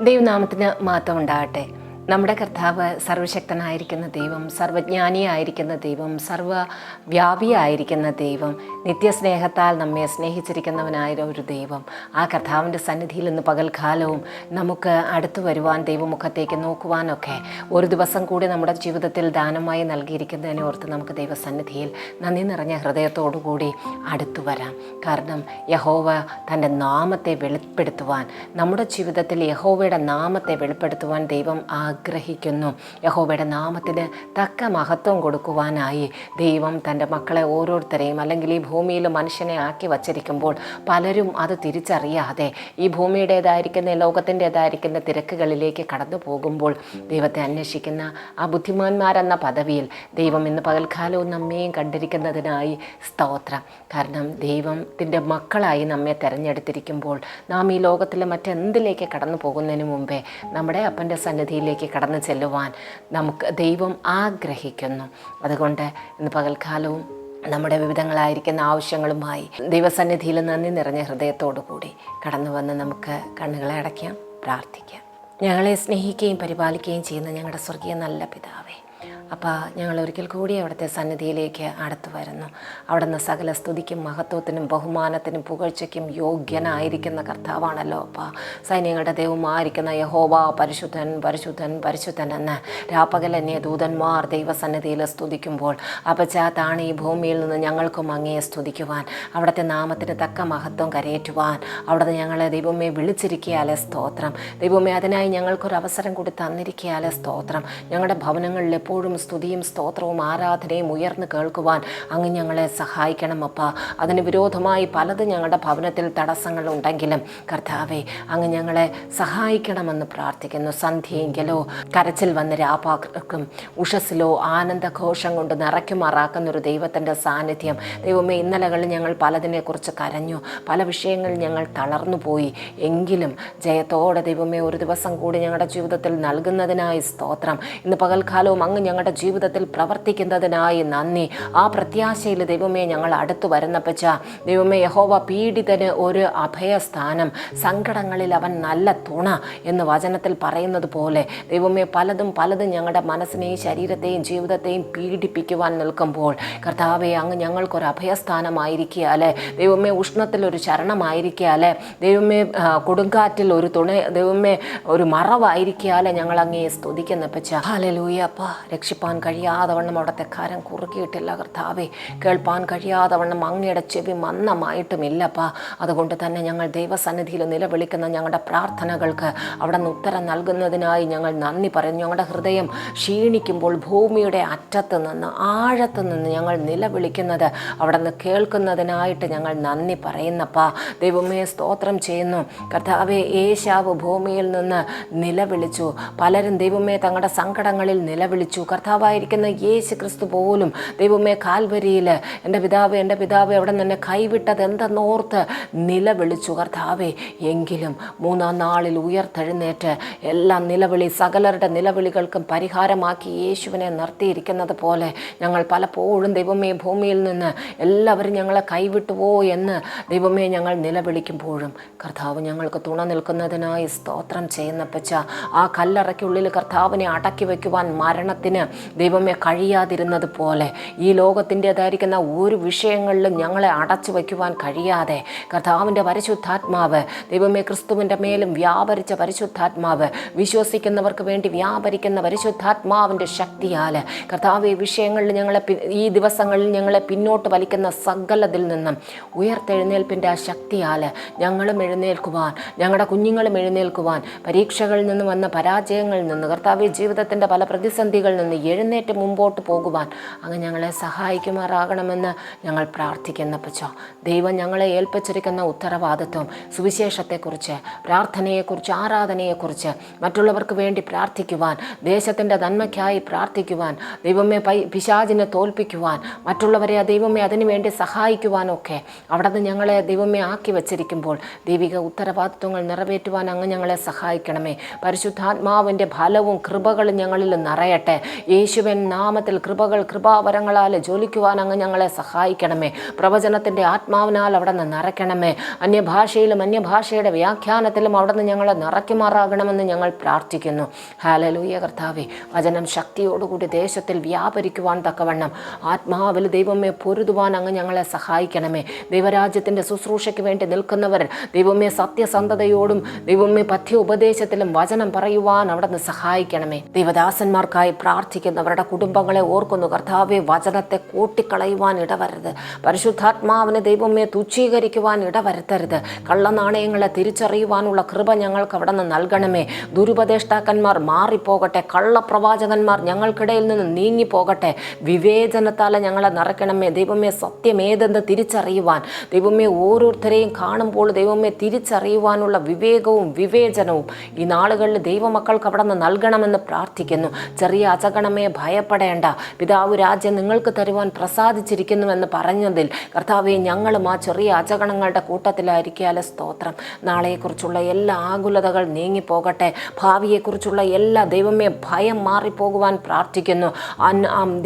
ദൈവനാമത്തിന് മാത്രം ഉണ്ടാകട്ടെ. നമ്മുടെ കർത്താവ് സർവശക്തനായിരിക്കുന്ന ദൈവം സർവജ്ഞാനിയായിരിക്കുന്ന ദൈവം സർവവ്യാപിയായിരിക്കുന്ന ദൈവം നിത്യസ്നേഹത്താൽ നമ്മെ സ്നേഹിച്ചിരിക്കുന്നവനായ ഒരു ദൈവം. ആ കർത്താവിന്റെ സന്നിധിയിൽ നിന്ന് പകൽക്കാലവും നമുക്ക് അടുത്തു വരുവാൻ ദൈവമുഖത്തേക്ക് നോക്കുവാനൊക്കെ ഒരു ദിവസം കൂടി നമ്മുടെ ജീവിതത്തിൽ ദാനമായി നൽകിയിരിക്കുന്നതിനെ ഓർത്ത് നമുക്ക് ദൈവസന്നിധിയിൽ നന്ദി നിറഞ്ഞ ഹൃദയത്തോടുകൂടി അടുത്തു വരാം. കാരണം യഹോവ തന്റെ നാമത്തെ വെളിപ്പെടുത്തുവാൻ നമ്മുടെ ജീവിതത്തിൽ യഹോവയുടെ നാമത്തെ വെളിപ്പെടുത്തുവാൻ ദൈവം ആഗ്രഹിക്കുന്നു. യഹോബയുടെ നാമത്തിന് തക്ക മഹത്വം കൊടുക്കുവാനായി ദൈവം തന്റെ മക്കളെ ഓരോരുത്തരെയും അല്ലെങ്കിൽ ഈ ഭൂമിയിൽ മനുഷ്യനെ ആക്കി വച്ചിരിക്കുമ്പോൾ പലരും അത് തിരിച്ചറിയാതെ ഈ ഭൂമിയുടേതായിരിക്കുന്ന ലോകത്തിന്റെതായിരിക്കുന്ന തിരക്കുകളിലേക്ക് കടന്നു പോകുമ്പോൾ ദൈവത്തെ അന്വേഷിക്കുന്ന ആ ബുദ്ധിമാന്മാരെന്ന പദവിയിൽ ദൈവം ഇന്ന് പകൽക്കാലവും നമ്മെയും കണ്ടിരിക്കുന്നതിനായി സ്തോത്രം. കാരണം ദൈവത്തിന്റെ മക്കളായി നമ്മെ തിരഞ്ഞെടുത്തിരിക്കുമ്പോൾ നാം ഈ ലോകത്തിലെ മറ്റെന്തിലേക്ക് കടന്നു പോകുന്നതിന് മുമ്പേ നമ്മുടെ അപ്പന്റെ സന്നിധിയിലേക്ക് കടന്നു ചെല്ലുവാൻ നമുക്ക് ദൈവം ആഗ്രഹിക്കുന്നു. അതുകൊണ്ട് ഇന്ന് പകൽക്കാലവും നമ്മുടെ വിവിധങ്ങളായിരിക്കുന്ന ആവശ്യങ്ങളുമായി ദൈവസന്നിധിയിൽ നന്ദി നിറഞ്ഞ ഹൃദയത്തോടു കൂടി കടന്നു വന്ന് നമുക്ക് കണ്ണുകളെ അടയ്ക്കാം പ്രാർത്ഥിക്കാം. ഞങ്ങളെ സ്നേഹിക്കുകയും പരിപാലിക്കുകയും ചെയ്യുന്ന ഞങ്ങളുടെ സ്വർഗീയ നല്ല പിതാവേ അപ്പോൾ ഞങ്ങൾ ഒരിക്കൽ കൂടി അവിടുത്തെ സന്നിധിയിലേക്ക് അടുത്തു വരുന്നു. അവിടുന്ന് സകല സ്തുതിക്കും മഹത്വത്തിനും ബഹുമാനത്തിനും പുകഴ്ചയ്ക്കും യോഗ്യനായിരിക്കുന്ന കർത്താവാണല്ലോ അപ്പോൾ സൈന്യങ്ങളുടെ ദൈവമായിരിക്കുന്ന യഹോവ പരിശുദ്ധൻ പരിശുദ്ധൻ പരിശുദ്ധൻ എന്ന് രാപ്പകലന്യ ദൂതന്മാർ ദൈവസന്നിധിയിൽ സ്തുതിക്കുമ്പോൾ അപചാത്താണ് ഈ ഭൂമിയിൽ നിന്ന് ഞങ്ങൾക്കും അങ്ങയെ സ്തുതിക്കുവാൻ അവിടുത്തെ നാമത്തിന് തക്ക മഹത്വം കരയേറ്റുവാൻ അവിടുന്ന് ഞങ്ങളെ ദൈവമേ വിളിച്ചിരിക്കിയാലേ സ്തോത്രം. ദൈവമേ അതിനായി ഞങ്ങൾക്കൊരു അവസരം കൂടി തന്നിരിക്കിയാലേ സ്തോത്രം. ഞങ്ങളുടെ ഭവനങ്ങളിൽ എപ്പോഴും സ്തുതിയും സ്തോത്രവും ആരാധനയും ഉയർന്നു കേൾക്കുവാൻ അങ്ങ് ഞങ്ങളെ സഹായിക്കണം അപ്പ. അതിന് വിരോധമായി പലതും ഞങ്ങളുടെ ഭവനത്തിൽ തടസ്സങ്ങൾ ഉണ്ടെങ്കിലും കർത്താവെ അങ്ങ് ഞങ്ങളെ സഹായിക്കണമെന്ന് പ്രാർത്ഥിക്കുന്നു. സന്ധ്യയെങ്കിലോ കരച്ചിൽ വന്ന് രാപാക്കും ഉഷസിലോ ആനന്ദഘോഷം കൊണ്ട് നിറയ്ക്കുമാറാക്കുന്ന ഒരു ദൈവത്തിന്റെ സാന്നിധ്യം. ദൈവമേ ഇന്നലകളിൽ ഞങ്ങൾ പലതിനെക്കുറിച്ച് കരഞ്ഞു പല വിഷയങ്ങളിൽ ഞങ്ങൾ തളർന്നു പോയി. എങ്കിലും ജയത്തോടെ ദൈവമേ ഒരു ദിവസം കൂടി ഞങ്ങളുടെ ജീവിതത്തിൽ നൽകുന്നതിനായി സ്തോത്രം. ഇന്ന് പകൽക്കാലവും അങ്ങ് ഞങ്ങളുടെ ജീവിതത്തിൽ പ്രവർത്തിക്കുന്നതിനായി നന്ദി. ആ പ്രത്യാശയിൽ ദൈവമേ ഞങ്ങൾ അടുത്തു വരുന്നപ്പച്ച ദൈവമേ യഹോവ പീഡിതന് ഒരു അഭയസ്ഥാനം സങ്കടങ്ങളിൽ അവൻ നല്ല തുണ എന്ന് വചനത്തിൽ പറയുന്നത് പോലെ ദൈവമേ പലതും പലതും ഞങ്ങളുടെ മനസ്സിനെയും ശരീരത്തെയും ജീവിതത്തെയും പീഡിപ്പിക്കുവാൻ നിൽക്കുമ്പോൾ കർത്താവെ അങ്ങ് ഞങ്ങൾക്കൊരു അഭയസ്ഥാനമായിരിക്കാൽ ദൈവമേ ഉഷ്ണത്തിൽ ഒരു ശരണമായിരിക്കാൽ ദൈവമേ കൊടുങ്കാറ്റിൽ ഒരു തുണ ദൈവമേ ഒരു മറവായിരിക്കാൽ ഞങ്ങൾ അങ്ങേ സ്തുതിക്കുന്ന പച്ച ഹാലലൂയപ്പ രക്ഷിപ്പാൻ കഴിയാതെ വണ്ണം അവിടുത്തെ കരം കുറുക്കിയിട്ടില്ല കർത്താവേ. കേൾപ്പാൻ കഴിയാതെ വണ്ണം അങ്ങയുടെ ചെവി മന്നമായിട്ടുമില്ലപ്പ അതുകൊണ്ട് തന്നെ ഞങ്ങൾ ദൈവസന്നിധിയിൽ നിലവിളിക്കുന്ന ഞങ്ങളുടെ പ്രാർത്ഥനകൾക്ക് അവിടെ നിന്ന് ഉത്തരം നൽകുന്നതിനായി ഞങ്ങൾ നന്ദി പറയുന്നു. ഞങ്ങളുടെ ഹൃദയം ക്ഷീണിക്കുമ്പോൾ ഭൂമിയുടെ അറ്റത്ത് നിന്ന് ആഴത്ത് നിന്ന് ഞങ്ങൾ നിലവിളിക്കുന്നത് അവിടെ നിന്ന് കേൾക്കുന്നതിനായിട്ട് ഞങ്ങൾ നന്ദി പറയുന്നപ്പാ. ദൈവമേ സ്തോത്രം ചെയ്യുന്നു. കർത്താവെ ഏശാവ് ഭൂമിയിൽ നിന്ന് നിലവിളിച്ചു. പലരും ദൈവമേ തങ്ങളുടെ സങ്കടങ്ങളിൽ നിലവിളിച്ചു. കർത്താവായിരിക്കുന്ന യേശു ക്രിസ്തു പോലും ദൈവമേ കാൽവരിയിൽ എന്റെ പിതാവ് എന്റെ പിതാവ് എവിടെ നിന്ന് കൈവിട്ടത് എന്തെന്നോർത്ത് നിലവിളിച്ചു. കർത്താവേ എങ്കിലും മൂന്നാം നാളിൽ ഉയർത്തെഴുന്നേറ്റ് എല്ലാ നിലവിളി സകലരുടെ നിലവിളികൾക്കും പരിഹാരമാക്കി യേശുവിനെ നിർത്തിയിരിക്കുന്നത് പോലെ ഞങ്ങൾ പലപ്പോഴും ദൈവമേ ഭൂമിയിൽ നിന്ന് എല്ലാവരും ഞങ്ങളെ കൈവിട്ടുവോ എന്ന് ദൈവമേ ഞങ്ങൾ നിലവിളിക്കുമ്പോഴും കർത്താവ് ഞങ്ങൾക്ക് തുണ നിൽക്കുന്നതിനായി സ്തോത്രം ചെയ്യുന്ന പച്ച ആ കല്ലറയ്ക്കുള്ളിൽ കർത്താവിനെ അടക്കി വയ്ക്കുവാൻ മരണത്തിന് ദൈവമേ കഴിയാതിരുന്നത് പോലെ ഈ ലോകത്തിന്റെതായിരിക്കുന്ന ഒരു വിഷയങ്ങളിലും ഞങ്ങളെ അടച്ചു വയ്ക്കുവാൻ കഴിയാതെ കർത്താവിന്റെ പരിശുദ്ധാത്മാവ് ദൈവമേ ക്രിസ്തുവിന്റെ മേലും വ്യാപരിച്ച പരിശുദ്ധാത്മാവ് വിശ്വസിക്കുന്നവർക്ക് വേണ്ടി വ്യാപരിക്കുന്ന പരിശുദ്ധാത്മാവിന്റെ ശക്തിയാൽ കർത്താവ് ഈ വിഷയങ്ങളിൽ ഞങ്ങളെ ഈ ദിവസങ്ങളിൽ ഞങ്ങളെ പിന്നോട്ട് വലിക്കുന്ന സകലതിൽ നിന്നും ഉയർത്തെഴുന്നേൽപ്പിന്റെ ആ ശക്തിയാൽ ഞങ്ങളും എഴുന്നേൽക്കുവാൻ ഞങ്ങളുടെ കുഞ്ഞുങ്ങളും എഴുന്നേൽക്കുവാൻ പരീക്ഷകളിൽ നിന്ന് വന്ന പരാജയങ്ങളിൽ നിന്ന് കർത്താവ് ജീവിതത്തിന്റെ പല പ്രതിസന്ധികളിൽ നിന്ന് എഴുന്നേറ്റ് മുമ്പോട്ട് പോകുവാൻ അങ്ങ് ഞങ്ങളെ സഹായിക്കുമാറാകണമെന്ന് ഞങ്ങൾ പ്രാർത്ഥിക്കുന്ന പച്ചോ ദൈവം ഞങ്ങളെ ഏൽപ്പിച്ചിരിക്കുന്ന ഉത്തരവാദിത്വം സുവിശേഷത്തെക്കുറിച്ച് പ്രാർത്ഥനയെക്കുറിച്ച് ആരാധനയെക്കുറിച്ച് മറ്റുള്ളവർക്ക് വേണ്ടി പ്രാർത്ഥിക്കുവാൻ ദേശത്തിന്റെ നന്മയ്ക്കായി പ്രാർത്ഥിക്കുവാൻ ദൈവമേ പൈ പിശാചിനെ തോൽപ്പിക്കുവാൻ മറ്റുള്ളവരെ ദൈവമേ അതിനുവേണ്ടി സഹായിക്കുവാനൊക്കെ അവിടെ നിന്ന് ഞങ്ങളെ ദൈവമേ ആക്കി വച്ചിരിക്കുമ്പോൾ ദൈവിക ഉത്തരവാദിത്വങ്ങൾ നിറവേറ്റുവാൻ അങ്ങ് ഞങ്ങളെ സഹായിക്കണമേ. പരിശുദ്ധാത്മാവിന്റെ ഫലവും കൃപകളും ഞങ്ങളിൽ നിറയട്ടെ. യേശുവൻ നാമത്തിൽ കൃപകൾ കൃപാവരങ്ങളാൽ ജോലിക്കുവാൻ അങ്ങ് ഞങ്ങളെ സഹായിക്കണമേ. പ്രവചനത്തിന്റെ ആത്മാവിനാൽ അവിടെ നിന്ന് നിറയ്ക്കണമേ അന്യഭാഷയിലും അന്യഭാഷയുടെ വ്യാഖ്യാനത്തിലും അവിടെ നിന്ന് ഞങ്ങളെ നിറയ്ക്കുമാറാകണമെന്ന് ഞങ്ങൾ പ്രാർത്ഥിക്കുന്നു. ഹാലലൂയ കർത്താവെ വചനം ശക്തിയോടുകൂടി ദേശത്തിൽ വ്യാപരിക്കുവാൻ തക്കവണ്ണം ആത്മാവിൽ ദൈവമേ പൊരുതുവാൻ അങ്ങ് ഞങ്ങളെ സഹായിക്കണമേ. ദൈവരാജ്യത്തിന്റെ ശുശ്രൂഷയ്ക്ക് വേണ്ടി നിൽക്കുന്നവർ ദൈവമേ സത്യസന്ധതയോടും ദൈവമേ പഥ്യ ഉപദേശത്തിലും വചനം പറയുവാൻ അവിടെ നിന്ന് സഹായിക്കണമേ. ദൈവദാസന്മാർക്കായി പ്രാർത്ഥിക്കുന്നവരുടെ കുടുംബങ്ങളെ ഓർക്കുന്നു. കർത്താവെ വചനത്തെ കൂട്ടിക്കളയുവാൻ ഇടവരരുത്. പരിശുദ്ധാത്മാവിനെ ദൈവമേ തുച്ഛീകരിക്കുവാൻ ഇടവരുത്തരുത്. കള്ളനാണയങ്ങളെ തിരിച്ചറിയുവാനുള്ള കൃപ ഞങ്ങൾക്ക് അവിടെ നിന്ന് നൽകണമേ. ദുരുപദേഷ്ടാക്കന്മാർ മാറിപ്പോകട്ടെ. കള്ളപ്രവാചകന്മാർ ഞങ്ങൾക്കിടയിൽ നിന്ന് നീങ്ങിപ്പോകട്ടെ. വിവേചനത്താലെ ഞങ്ങളെ നിറയ്ക്കണമേ. ദൈവമേ സത്യം ഏതെന്ന് തിരിച്ചറിയുവാൻ. ദൈവമേ ഓരോരുത്തരെയും കാണുമ്പോൾ ദൈവമേ തിരിച്ചറിയുവാനുള്ള വിവേകവും വിവേചനവും ഈ നാളുകളിൽ ദൈവമക്കൾക്ക് അവിടെ നിന്ന് നൽകണമെന്ന് പ്രാർത്ഥിക്കുന്നു. ചെറിയ അചകണമേ ഭയപ്പെടേണ്ട. പിതാവ് രാജ്യം നിങ്ങൾക്ക് തരുവാൻ പ്രസാദിച്ചിരിക്കുന്നുവെന്ന് പറഞ്ഞതിൽ കർത്താവെ ഞങ്ങളും ആ ചെറിയ അചകണങ്ങളുടെ കൂട്ടത്തിലായിരിക്കാലെ സ്തോത്രം. നാളെക്കുറിച്ചുള്ള എല്ലാ ആകുലതകൾ നീങ്ങിപ്പോകട്ടെ. ഭാവിയെക്കുറിച്ചുള്ള എല്ലാ ദൈവമേ ഭയം മാറിപ്പോകുവാൻ പ്രാർത്ഥിക്കുന്നു.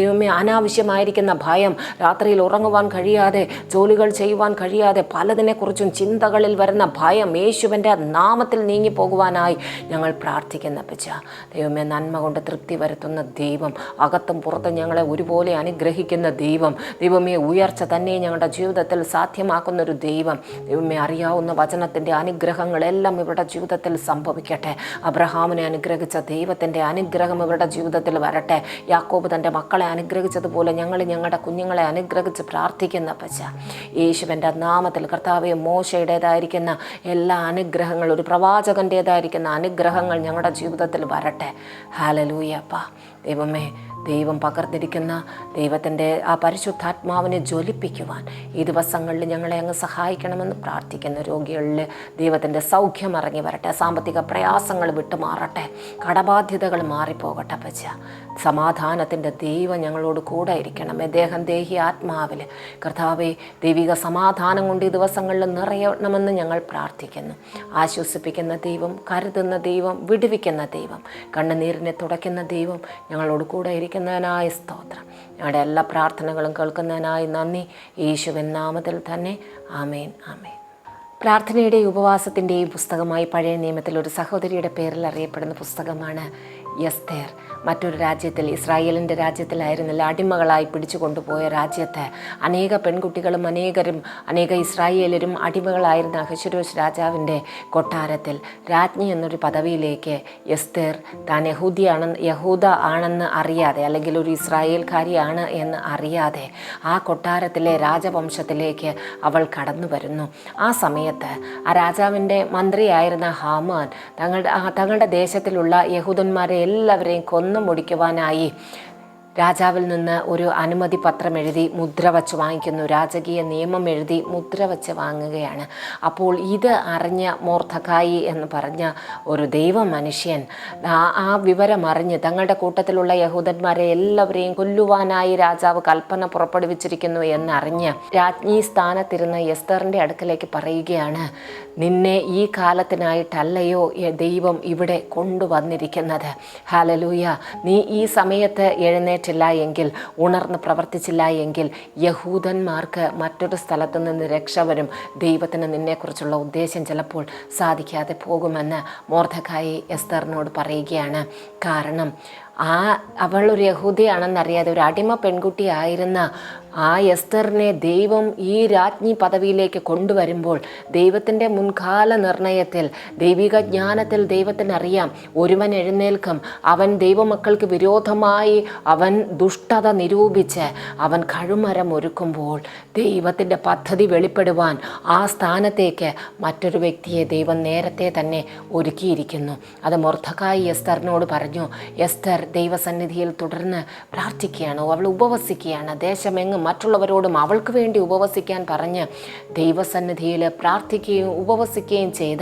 ദൈവമേ അനാവശ്യമായിരിക്കുന്ന ഭയം രാത്രിയിൽ ഉറങ്ങുവാൻ കഴിയാതെ ജോലികൾ ചെയ്യുവാൻ കഴിയാതെ പലതിനെക്കുറിച്ചും ചിന്തകളിൽ വരുന്ന ഭയം യേശുവിന്റെ നാമത്തിൽ നീങ്ങിപ്പോകുവാനായി ഞങ്ങൾ പ്രാർത്ഥിക്കുന്ന പച്ച ദൈവമേ നന്മ കൊണ്ട് തൃപ്തി വരുത്തുന്ന ദൈവം അകത്തും പുറത്തും ഞങ്ങളെ ഒരുപോലെ അനുഗ്രഹിക്കുന്ന ദൈവം. ദൈവമേ ഉയർച്ച തന്നെ ഞങ്ങളുടെ ജീവിതത്തിൽ സാധ്യമാക്കുന്ന ഒരു ദൈവം. ദൈവമേ അറിയാവുന്ന വചനത്തിന്റെ അനുഗ്രഹങ്ങളെല്ലാം ഇവരുടെ ജീവിതത്തിൽ സംഭവിക്കട്ടെ. അബ്രഹാമിനെ അനുഗ്രഹിച്ച ദൈവത്തിന്റെ അനുഗ്രഹം ഇവരുടെ ജീവിതത്തിൽ വരട്ടെ. യാക്കോബ് തന്റെ മക്കളെ അനുഗ്രഹിച്ചതുപോലെ ഞങ്ങൾ ഞങ്ങളുടെ കുഞ്ഞുങ്ങളെ അനുഗ്രഹിച്ച് പ്രാർത്ഥിക്കുന്ന പച്ച യേശുവിന്റെ നാമത്തിൽ കർത്താവെ മോശയുടേതായിരിക്കുന്ന എല്ലാ അനുഗ്രഹങ്ങളും ഒരു പ്രവാചകന്റേതായിരിക്കുന്ന അനുഗ്രഹങ്ങൾ ഞങ്ങളുടെ ജീവിതത്തിൽ വരട്ടെ. ഹാലലൂയപ്പ ദൈവമേ ദൈവം പകർന്നിരിക്കുന്ന ദൈവത്തിന്റെ ആ പരിശുദ്ധാത്മാവിനെ ജ്വലിപ്പിക്കുവാൻ ഈ ദിവസങ്ങളിൽ ഞങ്ങളെ അങ്ങ് സഹായിക്കണമെന്ന് പ്രാർത്ഥിക്കുന്നു രോഗികളിൽ ദൈവത്തിന്റെ സൗഖ്യം ഇറങ്ങി വരട്ടെ സാമ്പത്തിക പ്രയാസങ്ങൾ വിട്ടുമാറട്ടെ കടബാധ്യതകൾ മാറിപ്പോകട്ടെ പച്ച സമാധാനത്തിന്റെ ദൈവം ഞങ്ങളോട് കൂടെ ഇരിക്കണമേ. ദേഹം ദേഹി ആത്മാവിൽ. കർത്താവെ ദൈവിക സമാധാനം കൊണ്ട് ഈ ദിവസങ്ങളിൽ നിറയണമെന്ന് ഞങ്ങൾ പ്രാർത്ഥിക്കുന്നു. ആശ്വസിപ്പിക്കുന്ന ദൈവം കരുതുന്ന ദൈവം വിടുവിക്കുന്ന ദൈവം കണ്ണുനീരിനെ തുടയ്ക്കുന്ന ദൈവം ഞങ്ങളോട് കൂടെ ഇരിക്കുന്നതിനായ സ്തോത്രം. ഞങ്ങളുടെ എല്ലാ പ്രാർത്ഥനകളും കേൾക്കുന്നതിനായി നന്ദി. യേശുവിൻ നാമത്തിൽ തന്നെ. ആമേൻ ആമേൻ. പ്രാർത്ഥനയുടെയും ഉപവാസത്തിന്റെയും പുസ്തകമായി പഴയ നിയമത്തിൽ ഒരു സഹോദരിയുടെ പേരിൽ അറിയപ്പെടുന്ന പുസ്തകമാണ് യസ്തേർ മറ്റൊരു രാജ്യത്തിൽ ഇസ്രായേലിന്റെ രാജ്യത്തിലായിരുന്നില്ല അടിമകളായി പിടിച്ചു കൊണ്ടുപോയ രാജ്യത്ത് അനേക പെൺകുട്ടികളും അനേകരും അനേക ഇസ്രായേലരും അടിമകളായിരുന്ന അഹശ്വരോഷ് രാജാവിന്റെ കൊട്ടാരത്തിൽ. രാജ്ഞി എന്നൊരു പദവിയിലേക്ക് യസ്തേർ താൻ യഹൂദിയാണെന്ന് യഹൂദ ആണെന്ന് അറിയാതെ അല്ലെങ്കിൽ ഒരു ഇസ്രായേൽക്കാരിയാണ് എന്ന് അറിയാതെ ആ കൊട്ടാരത്തിലെ രാജവംശത്തിലേക്ക് അവൾ കടന്നു വരുന്നു. ആ സമയത്ത് ആ രാജാവിന്റെ മന്ത്രിയായിരുന്ന ഹാമാൻ തങ്ങളുടെ തങ്ങളുടെ ദേശത്തിലുള്ള യഹൂദന്മാരെ എല്ലാവരെയും മുടിക്കുവാനായി. രാജാവിൽ നിന്ന് ഒരു അനുമതി പത്രം എഴുതി മുദ്ര വച്ച് വാങ്ങിക്കുന്നു. രാജകീയ നിയമം എഴുതി മുദ്ര വച്ച് വാങ്ങുകയാണ്. അപ്പോൾ ഇത് അറിഞ്ഞ മോർദ്ധക്കായി എന്ന് പറഞ്ഞ ഒരു ദൈവ മനുഷ്യൻ ആ ആ വിവരം അറിഞ്ഞ് തങ്ങളുടെ കൂട്ടത്തിലുള്ള യഹൂദന്മാരെ എല്ലാവരെയും കൊല്ലുവാനായി രാജാവ് കൽപ്പന പുറപ്പെടുവിച്ചിരിക്കുന്നു എന്നറിഞ്ഞ് രാജ്ഞി സ്ഥാനത്തിരുന്ന എസ്തറിന്റെ അടുക്കലേക്ക് പറയുകയാണ് നിന്നെ ഈ കാലത്തിനായിട്ടല്ലയോ ദൈവം ഇവിടെ കൊണ്ടുവന്നിരിക്കുന്നത്. ഹാലലൂയ നീ ഈ സമയത്ത് എഴുന്നേറ്റില്ല എങ്കിൽ ഉണർന്ന് പ്രവർത്തിച്ചില്ല എങ്കിൽ യഹൂദന്മാർക്ക് മറ്റൊരു സ്ഥലത്ത് നിന്ന് രക്ഷ വരും. ദൈവത്തിന് നിന്നെക്കുറിച്ചുള്ള ഉദ്ദേശം ചിലപ്പോൾ സാധിക്കാതെ പോകുമെന്ന് മോർദ്ധക്കായി എസ്തറിനോട് പറയുകയാണ്. കാരണം ആ അവൾ ഒരു യഹൂദിയാണെന്നറിയാതെ ഒരു അടിമ പെൺകുട്ടിയായിരുന്ന ആ എസ്തറിനെ ദൈവം ഈ രാജ്ഞി പദവിയിലേക്ക് കൊണ്ടുവരുമ്പോൾ ദൈവത്തിന്റെ മുൻകാല നിർണയത്തിൽ ദൈവിക ജ്ഞാനത്തിൽ ദൈവത്തിനറിയാം. ഒരുവൻ എഴുന്നേൽക്കും അവൻ ദൈവമക്കൾക്ക് വിരോധമായി അവൻ ദുഷ്ടത നിരൂപിച്ച് അവൻ കഴുമരം ഒരുക്കുമ്പോൾ ദൈവത്തിന്റെ പദ്ധതി വെളിപ്പെടുവാൻ ആ സ്ഥാനത്തേക്ക് മറ്റൊരു വ്യക്തിയെ ദൈവം നേരത്തെ തന്നെ ഒരുക്കിയിരിക്കുന്നു. അത് മൊർദ്ധക്കായി എസ്തറിനോട് പറഞ്ഞു എസ്തർ ദൈവസന്നിധിയിൽ തുടർന്ന് പ്രാർത്ഥിക്കുകയാണ്. അവൾ ഉപവസിക്കുകയാണ്. ദേശമെങ്ങും മറ്റുള്ളവരോടും അവൾക്ക് വേണ്ടി ഉപവസിക്കാൻ പറഞ്ഞ് ദൈവസന്നിധിയിൽ പ്രാർത്ഥിക്കുകയും ഉപവസിക്കുകയും ചെയ്ത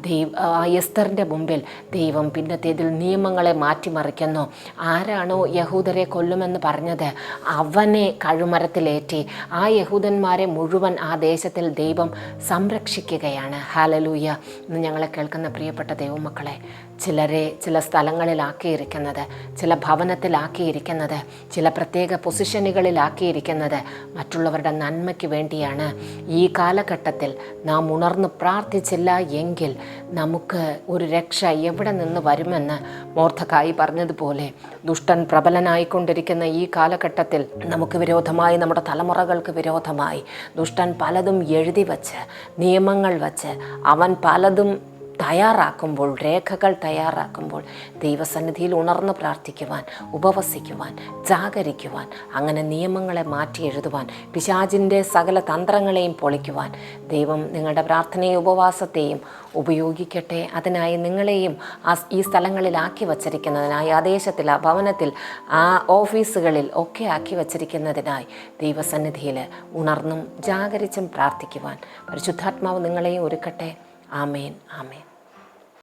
ദൈവ എസ്തറിന്റെ മുമ്പിൽ ദൈവം പിന്നത്തേതിൽ നിയമങ്ങളെ മാറ്റിമറിക്കുന്നു. ആരാണോ യഹൂദരെ കൊല്ലുമെന്ന് പറഞ്ഞത് അവനെ കഴുമരത്തിലേറ്റി. ആ യഹൂദന്മാരെ മുഴുവൻ ആ ദേശത്തിൽ ദൈവം സംരക്ഷിക്കുകയാണ്. ഹാലലൂയ ഇന്ന് ഞങ്ങളെ കേൾക്കുന്ന പ്രിയപ്പെട്ട ദൈവമക്കളെ ചിലരെ ചില സ്ഥലങ്ങളിലാക്കിയിരിക്കുന്നത് ചില ഭവനത്തിലാക്കിയിരിക്കുന്നത് ചില പ്രത്യേക പൊസിഷനുകളിലാക്കിയിരിക്കുന്നത് മറ്റുള്ളവരുടെ നന്മയ്ക്ക് വേണ്ടിയാണ്. ഈ കാലഘട്ടത്തിൽ നാം ഉണർന്ന് പ്രാർത്ഥിച്ചില്ല എങ്കിൽ നമുക്ക് ഒരു രക്ഷ എവിടെ നിന്ന് വരുമെന്ന് മോർദ്ധക്കായി പറഞ്ഞതുപോലെ ദുഷ്ടൻ പ്രബലനായിക്കൊണ്ടിരിക്കുന്ന ഈ കാലഘട്ടത്തിൽ നമുക്ക് വിരോധമായി നമ്മുടെ തലമുറകൾക്ക് വിരോധമായി ദുഷ്ടൻ പലതും എഴുതി വച്ച് നിയമങ്ങൾ വച്ച് അവൻ പലതും തയ്യാറാക്കുമ്പോൾ രേഖകൾ തയ്യാറാക്കുമ്പോൾ ദൈവസന്നിധിയിൽ ഉണർന്ന് പ്രാർത്ഥിക്കുവാൻ ഉപവസിക്കുവാൻ ജാഗരിക്കുവാൻ അങ്ങനെ നിയമങ്ങളെ മാറ്റി എഴുതുവാൻ പിശാചിന്റെ സകല തന്ത്രങ്ങളെയും പൊളിക്കുവാൻ ദൈവം നിങ്ങളുടെ പ്രാർത്ഥനയും ഉപവാസത്തെയും ഉപയോഗിക്കട്ടെ. അതിനായി നിങ്ങളെയും ആ ഈ സ്ഥലങ്ങളിലാക്കി വച്ചിരിക്കുന്നതിനായി ആ ദേശത്തിൽ ആ ഭവനത്തിൽ ആ ഓഫീസുകളിൽ ഒക്കെ ആക്കി വച്ചിരിക്കുന്നതിനായി ദൈവസന്നിധിയിൽ ഉണർന്നും ജാഗരിച്ചും പ്രാർത്ഥിക്കുവാൻ പരിശുദ്ധാത്മാവ് നിങ്ങളെയും ഒരുക്കട്ടെ. ആമേൻ ആമേൻ.